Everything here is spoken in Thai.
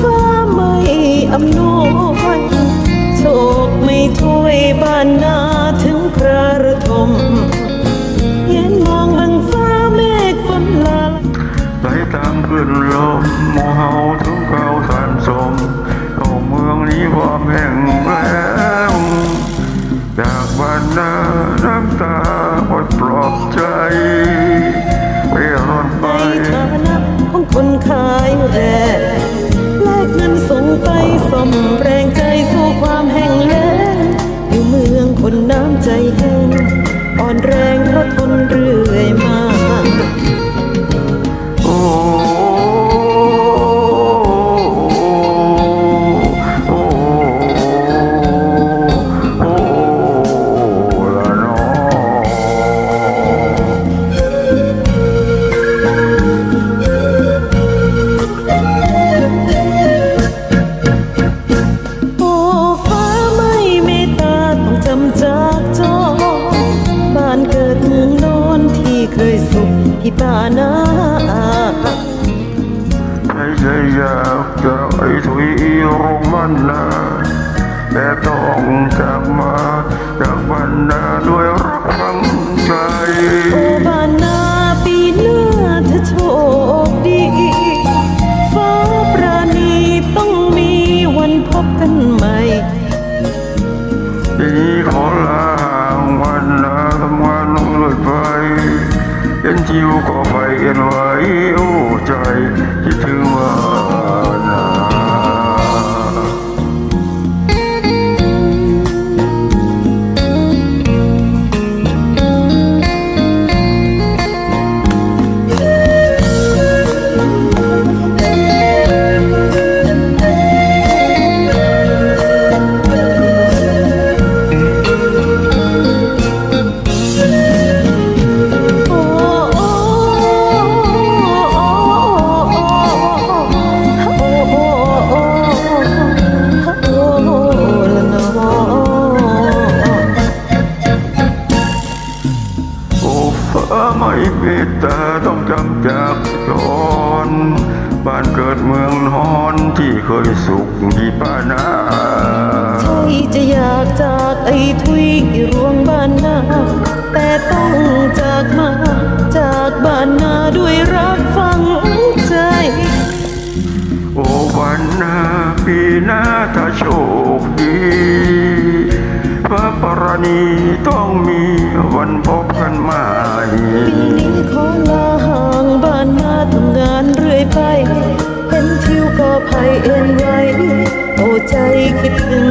ฟ้าไม่อำนวยโชคไม่ถ้วยบ้านนาถึงพระรทมเย็นมองบังฟ้าเมฆฝนลาไหลตามขึ้นลมหมอเฮาถึงเก่าสันสมของเมืองนี้ความแห้งแล้วจากบ้านนาน้ำตาอดปลอบใจไปรอนไปในฐานะของคนขาย ที่ตาน้ใจใจอยากจะไอ้ถุยรงมันนาแต่ต้องจากมาจากบันนาด้วย จิวก็ไปเอ็นไว้ จำจากจรบ้านเกิดเมืองนอนที่เคยสุขที่ป้านาใช่จะอยากจากไอ้ทุยรวงบ้านนา แต่ต้องจากมา จากบ้านนาด้วยรักฝังใจ โอ้วันนาปีหน้าถ้าโชคดีพระปรณีต้องมี เห็นทิวก็ภัยเอ็นไหวโอ้ใจคิดถึง